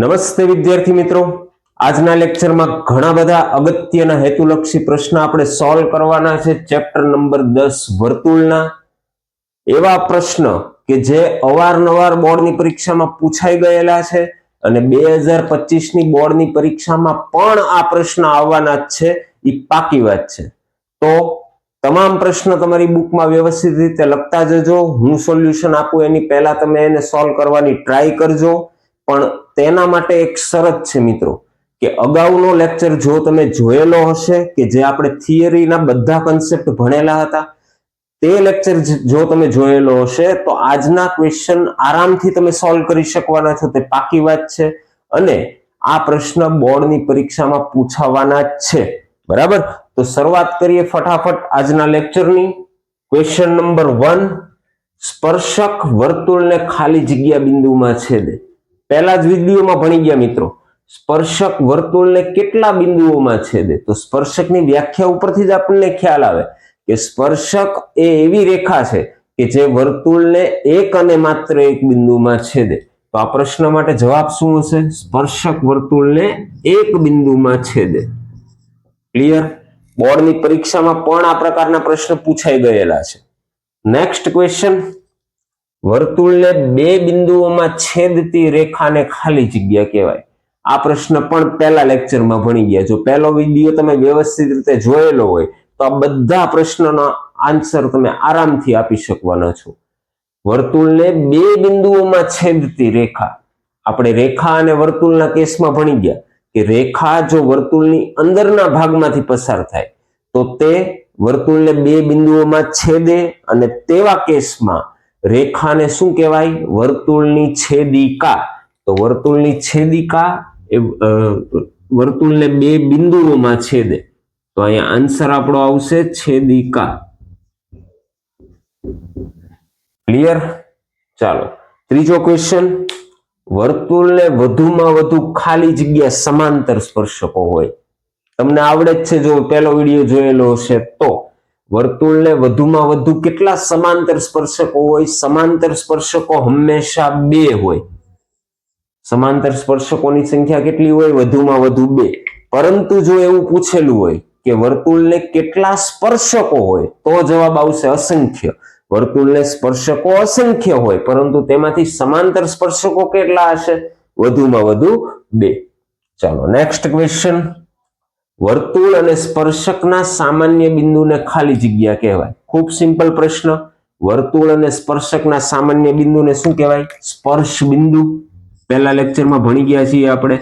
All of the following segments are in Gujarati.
નમસ્તે વિદ્યાર્થી મિત્રો. આજના લેક્ચરમાં ઘણા બધા અગત્યના હેતુલક્ષી પ્રશ્ન આપણે સોલ્વ કરવાના છે. ચેપ્ટર નંબર દસ, વર્તુળના. એવા પ્રશ્ન કે જે અવારનવાર બોર્ડની પરીક્ષામાં પૂછાઈ ગયેલા છે અને બે હજાર પચીસની બોર્ડની પરીક્ષામાં પણ આ પ્રશ્ન આવવાના જ છે. એ પાકી વાત છે. તો તમામ પ્રશ્ન તમારી બુકમાં વ્યવસ્થિત રીતે લખતા જજો. હું સોલ્યુશન આપું એની પહેલા તમે એને સોલ્વ કરવાની ટ્રાય કરજો. પણ તેના માટે એક શરત છે મિત્રો, કે અગાઉનો લેક્ચર જો તમે જોયેલો હશે, કે જે આપણે થિયરીના બધા કન્સેપ્ટ ભણેલા હતા, તે લેક્ચર જો તમે જોયેલો હશે, તો આજના ક્વેશ્ચન આરામથી તમે સોલ્વ કરી શકવાના છો, તે પાકી વાત છે. અને આ પ્રશ્ન બોર્ડની પરીક્ષામાં પૂછાવાના જ છે. બરાબર? તો શરૂઆત કરીએ ફટાફટ આજના લેક્ચરની ક્વેશ્ચન નંબર વન સ્પર્શક વર્તુળને ખાલી જગ્યા બિંદુમાં છેદે. પહેલા જ વિડીયોમાં ભણી ગયા મિત્રો. સ્પર્શક વર્તુળને કેટલા બિંદુઓમાં છેદે? તો સ્પર્શકની વ્યાખ્યા ઉપરથી જ આપણને ખ્યાલ આવે કે સ્પર્શક એ એવી રેખા છે કે જે વર્તુળને એક અને માત્ર એક બિંદુમાં છેદે. તો આ પ્રશ્ન માટે જવાબ શું હશે? સ્પર્શક વર્તુળને એક બિંદુમાં છેદે. ક્લિયર બોર્ડની પરીક્ષામાં પણ આ પ્રકારના પ્રશ્ન પૂછાઈ ગયેલા છે. નેક્સ્ટ ક્વેશ્ચન વર્તુળને બે બિંદુઓમાં છેદતી રેખાને ખાલી જગ્યા કહેવાય. આ પ્રશ્ન પણ પહેલા લેક્ચરમાં ભણી ગયા. જો પહેલો વીડિયો તમે વ્યવસ્થિત રીતે જોયેલો હોય, તો આ બધા પ્રશ્નોનો આન્સર તમે આરામથી આપી શકવાના છો. વર્તુળને બે બિંદુઓમાં છેદતી રેખા. આપણે રેખા અને વર્તુળના કેસમાં ભણી ગયા કે રેખા જો વર્તુળની અંદરના ભાગમાંથી પસાર થાય, તો તે વર્તુળને બે બિંદુઓમાં છેદે અને તેવા કેસમાં રેખાને શું કહેવાય? વર્તુળની છેદિકા. તો વર્તુળની છેદિકા એ વર્તુળને બે બિંદુઓમાં છેદે. તો અહીંયા આન્સર આપણો આવશે છેદિકા. ક્લિયર ચાલો. ત્રીજો ક્વેશ્ચન વર્તુળને વધુમાં વધુ ખાલી જગ્યા સમાંતર સ્પર્શકો હોય. તમને આવડે જ છે, જો પહેલો વીડિયો જોયેલો હશે તો. વર્તુળને વધુમાં વધુ કેટલા સમાંતર સ્પર્શકો હોય? સમાંતર સ્પર્શકો હંમેશા બે હોય. સમાંતર સ્પર્શકોની સંખ્યા કેટલી હોય? વધુમાં વધુ બે. પરંતુ જો એવું પૂછેલું હોય કે વર્તુળને કેટલા સ્પર્શકો હોય, તો જવાબ આવશે અસંખ્ય. વર્તુળને સ્પર્શકો અસંખ્ય હોય, પરંતુ તેમાંથી સમાંતર સ્પર્શકો કેટલા હશે? વધુમાં વધુ બે. ચાલો નેક્સ્ટ ક્વેશ્ચન વર્તુળ અને સ્પર્શકના સામાન્ય બિંદુને ખાલી જગ્યા કહેવાય. ખૂબ સિમ્પલ પ્રશ્ન. વર્તુળ અને સ્પર્શકના સામાન્ય બિંદુને શું કહેવાય? સ્પર્શ બિંદુ. પહેલા લેક્ચરમાં ભણી ગયા છીએ આપણે.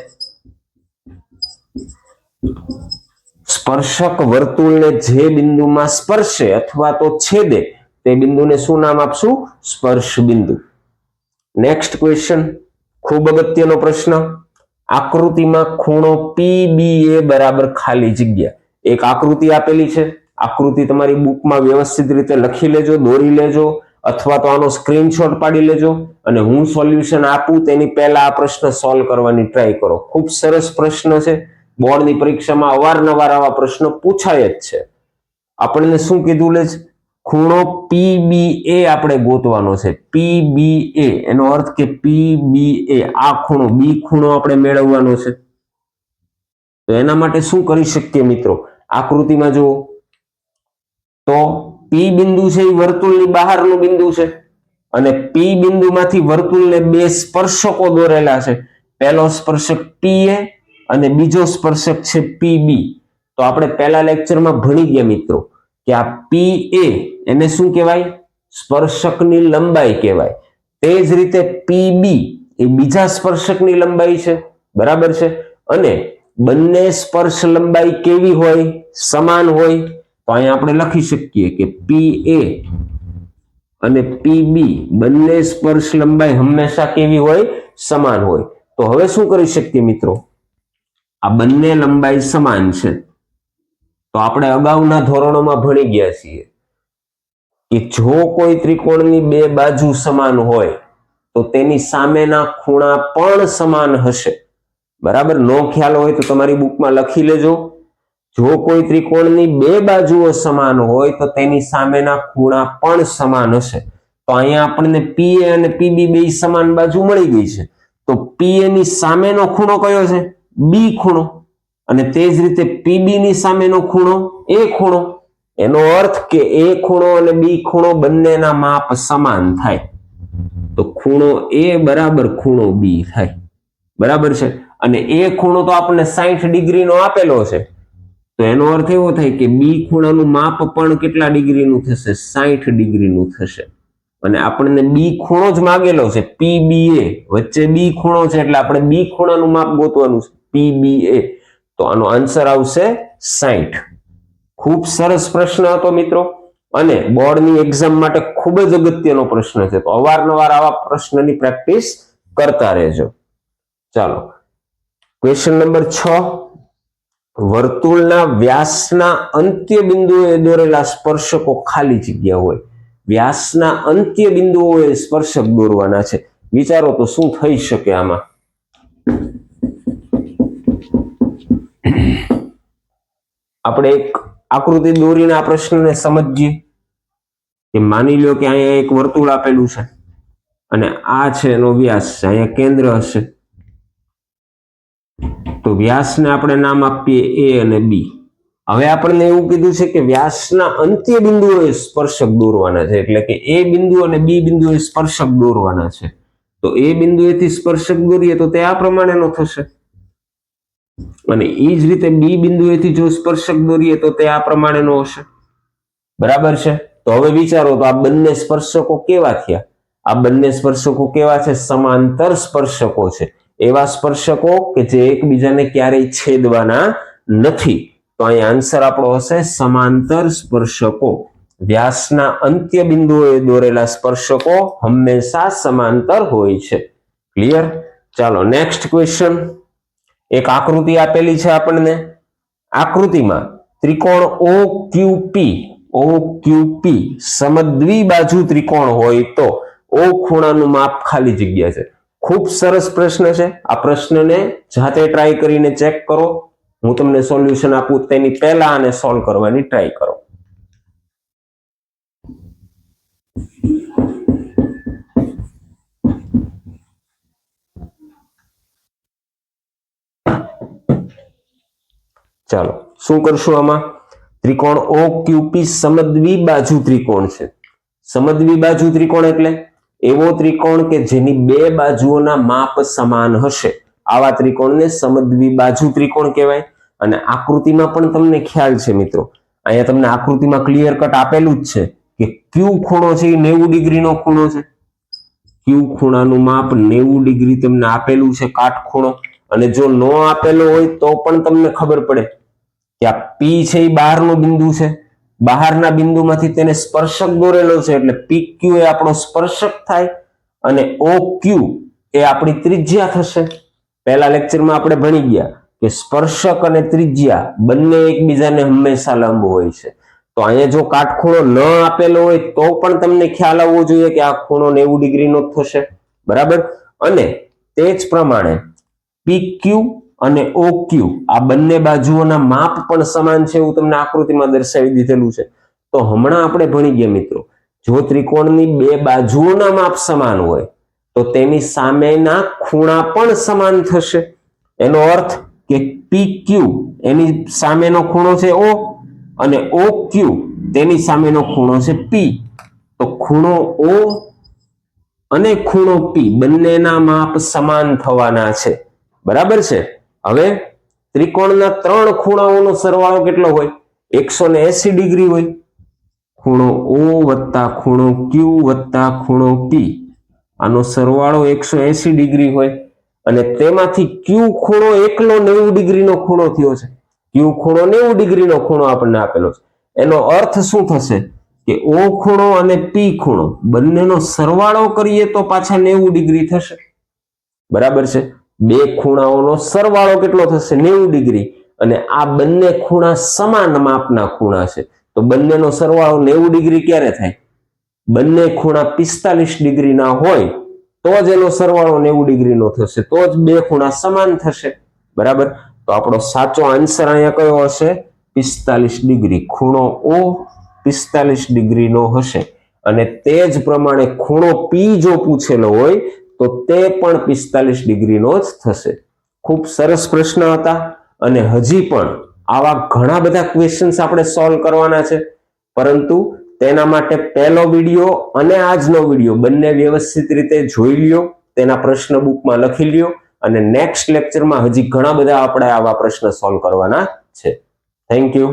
સ્પર્શક વર્તુળને જે બિંદુમાં સ્પર્શે અથવા તો છેદે, તે બિંદુને શું નામ આપશું? સ્પર્શ બિંદુ. નેક્સ્ટ ક્વેશ્ચન ખૂબ અગત્યનો પ્રશ્ન. આકૃતિમાં ખૂણો પી બી એ બરાબર ખાલી જગ્યા. એક આકૃતિ આપેલી છે. આકૃતિ તમારી બુકમાં વ્યવસ્થિત રીતે લખી લેજો, દોરી લેજો, અથવા તો આનો સ્ક્રીનશોટ પાડી લેજો અને હું સોલ્યુશન આપું, તેની પહેલા આ પ્રશ્ન સોલ્વ કરવાની ટ્રાય કરો. ખૂબ સરસ પ્રશ્ન છે. બોર્ડની પરીક્ષામાં અવારનવાર આવા પ્રશ્નો પૂછાય જ છે. આપણને શું કીધું લે છે? ખૂણો પી બી એ આપણે ગોતવાનો છે. પી બી એ એનો અર્થ કે પી બી એ આ ખૂણો બી ખૂણો આપણે મેળવવાનો છે. તો એના માટે શું કરી શકીએ મિત્રો? આકૃતિમાં જુઓ. તો પી બિંદુ છે એ વર્તુળની બહારનું બિંદુ છે અને પી બિંદુમાંથી વર્તુળને બે સ્પર્શકો દોરેલા છે. પહેલો સ્પર્શક પી એ અને બીજો સ્પર્શક છે પી બી તો આપણે પહેલા લેક્ચરમાં ભણી ગયા મિત્રો કે આ પી એ એને શું કહેવાય? સ્પર્શકની લંબાઈ કહેવાય. તે જ રીતે પીબી એ બીજા સ્પર્શકની લંબાઈ છે. બરાબર છે? અને બંને સ્પર્શ લંબાઈ કેવી હોય? સમાન હોય? તો અહીંયા આપણે લખી શકીએ કે પી એ અને પીબી બંને સ્પર્શ લંબાઈ હંમેશા કેવી હોય? સમાન હોય. તો હવે શું કરી શકીએ મિત્રો? આ બંને લંબાઈ સમાન છે. તો આપણે અગાઉના ધોરણોમાં ભણી ગયા છીએ. કે જો કોઈ ત્રિકોણની બે બાજુ સમાન હોય, તો તેની સામેના ખૂણા પણ સમાન હશે. બરાબર? નો ખ્યાલ હોય તો તમારી બુકમાં લખી લેજો. જો કોઈ ત્રિકોણની બે બાજુઓ સમાન હોય, તો તેની સામેના ખૂણા પણ સમાન હશે. તો અહીંયા આપણને પી અને પીબી બે સમાન બાજુ મળી ગઈ છે. તો પી એની સામેનો ખૂણો કયો છે? બી ખૂણો. અને તે જ રીતે પીબી ની સામેનો ખૂણો એ ખૂણો. એનો અર્થ કે એ ખૂણો અને બી ખૂણો બંનેના માપ સમાન થાય. તો ખૂણો એ બરાબર ખૂણો બી થાય. બરાબર છે? અને એ ખૂણો તો આપણને સાહીઠ ડિગ્રીનો આપેલો છે. તો એનો અર્થ એવો થાય કે બી ખૂણાનું માપ પણ કેટલા ડિગ્રીનું થશે? સાહીઠ ડિગ્રીનું થશે. અને આપણને બી ખૂણો જ માગેલો છે, પી બી એ. વચ્ચે બી ખૂણો છે એટલે આપણે બી ખૂણાનું માપ ગોતવાનું છે, પી બી એ. તો આનો આન્સર આવશે સાહીઠ ખૂબ સરસ પ્રશ્ન હતો મિત્રો. અને બોર્ડની એક્ઝામ માટે ખૂબ જ અગત્યનો પ્રશ્ન છે. તો અવારનવાર આવા પ્રશ્નની પ્રેક્ટિસ કરતા રહેજો. ચાલો. ક્વેશ્ચન નંબર છ. વર્તુળના વ્યાસના અંત્ય બિંદુએ દોરેલા સ્પર્શકો ખાલી જગ્યા હોય. વ્યાસના અંત્ય બિંદુઓએ સ્પર્શક દોરવાના છે. વિચારો તો શું થઈ શકે આમાં? આપણે એક આકૃતિ દોરીને આ પ્રશ્નને સમજીએ. કે માની લો કે અહીંયા એક વર્તુળ આપેલું છે. અને આ છે એનો વ્યાસ છે. અહીંયા કેન્દ્ર હશે. તો વ્યાસને આપણે નામ આપીએ એ અને બી. હવે આપણને એવું કીધું છે કે વ્યાસના અંત્ય બિંદુઓએ સ્પર્શક દોરવાના છે. એટલે કે એ બિંદુ અને બી બિંદુએ સ્પર્શક દોરવાના છે. તો એ બિંદુએથી સ્પર્શક દોરીએ તો તે આ પ્રમાણેનો થશે. અને એ જ રીતે બી બિંદુએથી જો સ્પર્શક દોરીએ તો તે આ પ્રમાણેનો હશે. બરાબર છે? તો હવે વિચારો તો આ બંને સ્પર્શકો કેવા થયા? આ બંને સ્પર્શકો કેવા છે? સમાંતર સ્પર્શકો છે. એવા સ્પર્શકો કે જે એકબીજાને ક્યારેય છેદવાના નથી. તો અહીં આન્સર આપણો હશે સમાંતર સ્પર્શકો. વ્યાસના અંત્ય બિંદુઓએ દોરેલા સ્પર્શકો હંમેશા સમાંતર હોય છે. ક્લિયર ચાલો નેક્સ્ટ ક્વેશ્ચન એક આકૃતિ આપેલી છે આપણને. આકૃતિમાં ત્રિકોણ ઓ ક્યુ પી ઓ ક્યુ પી સમદ્વિ બાજુ ત્રિકોણ હોય તો ઓ ખૂણાનું માપ ખાલી જગ્યા છે. ખૂબ સરસ પ્રશ્ન છે. આ પ્રશ્નને જાતે ટ્રાય કરીને ચેક કરો. હું તમને સોલ્યુશન આપું તેની પહેલા આને સોલ્વ કરવાની ટ્રાય કરો. ચાલો, શું કરશું આમાં? ત્રિકોણ ઓ ક્યુપી સમદ્વી બાજુ ત્રિકોણ છે. સમદ્વી બાજુ ત્રિકોણ એટલે? એવો ત્રિકોણ કે જેની બે બાજુઓના માપ સમાન હશે. આવા ત્રિકોણને સમદ્વી બાજુ ત્રિકોણ કહેવાય. અને આકૃતિમાં પણ તમને ખ્યાલ છે મિત્રો. અહીંયા તમને આકૃતિમાં ક્લિયર કટ આપેલું જ છે કે ક્યુ ખૂણો છે એ નેવું ડિગ્રીનો ખૂણો છે. ક્યુ ખૂણાનું માપ નેવું ડિગ્રી તમને આપેલું છે કાટખૂણો. અને જો ન આપેલો હોય તો પણ તમને ખબર પડે કે આ પી છે એ બહારનું બિંદુ છે. બહારના બિંદુમાંથી તેને સ્પર્શક દોરેલો છે એટલે પી ક્યુ એ આપણો સ્પર્શક થાય અને ઓ ક્યુ એ આપણી ત્રિજ્યા થશે. પહેલા લેક્ચરમાં આપણે ભણી ગયા કે સ્પર્શક અને ત્રિજ્યા બંને એકબીજાને હંમેશા લંબ હોય છે. તો અહીંયા જો કાટખૂણો ન આપેલો હોય તો પણ તમને ખ્યાલ આવવો જોઈએ કે આ ખૂણો નેવું ડિગ્રીનો થશે. બરાબર? અને તે જ પ્રમાણે પી ક્યુ અને ઓ ક્યુ આ બંને બાજુઓના માપ પણ સમાન છે એવું તમને આકૃતિમાં દર્શાવી દીધેલું છે. તો હમણાં આપણે ભણી ગયા મિત્રો, જો ત્રિકોણની બે બાજુઓના માપ સમાન હોય, તો તેની સામેના ખૂણા પણ સમાન થશે. એનો અર્થ કે પી ક્યુ એની સામેનો ખૂણો છે ઓ અને ઓ ક્યુ તેની સામેનો ખૂણો છે પી તો ખૂણો ઓ અને ખૂણો પી બંનેના માપ સમાન થવાના છે. બરાબર છે? હવે ત્રિકોણના ત્રણ ખૂણાઓનો સરવાળો કેટલો હોય? એકસો ને એસી ડિગ્રી હોય. ખૂણો ઓ વત્તા ખૂણો ક્યુ વત્તા ખૂણો પી. આનો સરવાળો એકસો એસી ડિગ્રી હોય અને તેમાંથી ક્યુ ખૂણો એકલો નેવું ડિગ્રીનો ખૂણો થયો છે. ક્યુ ખૂણો નેવું ડિગ્રીનો ખૂણો આપણને આપેલો છે. એનો અર્થ શું થશે? કે ઓ ખૂણો અને પી ખૂણો બંનેનો સરવાળો કરીએ તો પાછા નેવું ડિગ્રી થશે. બરાબર છે? બે ખૂણાઓનો સરવાળો કેટલો થશે? નેવું ડિગ્રી. અને આ બંને ખૂણા સમાન માપના ખૂણા છે. તો બંનેનો સરવાળો નેવું ડિગ્રી ક્યારે થાય? બંને ખૂણા પિસ્તાલીસ ડિગ્રીના હોય, તો જ એનો સરવાળો નેવું ડિગ્રીનો થશે. તો જ બે ખૂણા સમાન થશે. બરાબર? તો આપણો સાચો આન્સર અહીંયા કયો હશે? પિસ્તાલીસ ડિગ્રી. ખૂણો ઓ પિસ્તાલીસ ડિગ્રીનો હશે. અને તે જ પ્રમાણે ખૂણો પી જો પૂછેલો હોય તો તે પણ પિસ્તાલીસ ડિગ્રીનો જ થશે. ખૂબ સરસ પ્રશ્ન હતા અને હજી પણ આવા ઘણા બધા ક્વેશ્ચન્સ આપણે સોલ્વ કરવાના છે. પરંતુ તેના માટે પહેલો વીડિયો અને આજનો વીડિયો બંને વ્યવસ્થિત રીતે જોઈ લ્યો, તેના પ્રશ્ન બુકમાં લખી લ્યો અને નેક્સ્ટ લેક્ચરમાં હજી ઘણા બધા આપણે આવા પ્રશ્ન સોલ્વ કરવાના છે. Thank you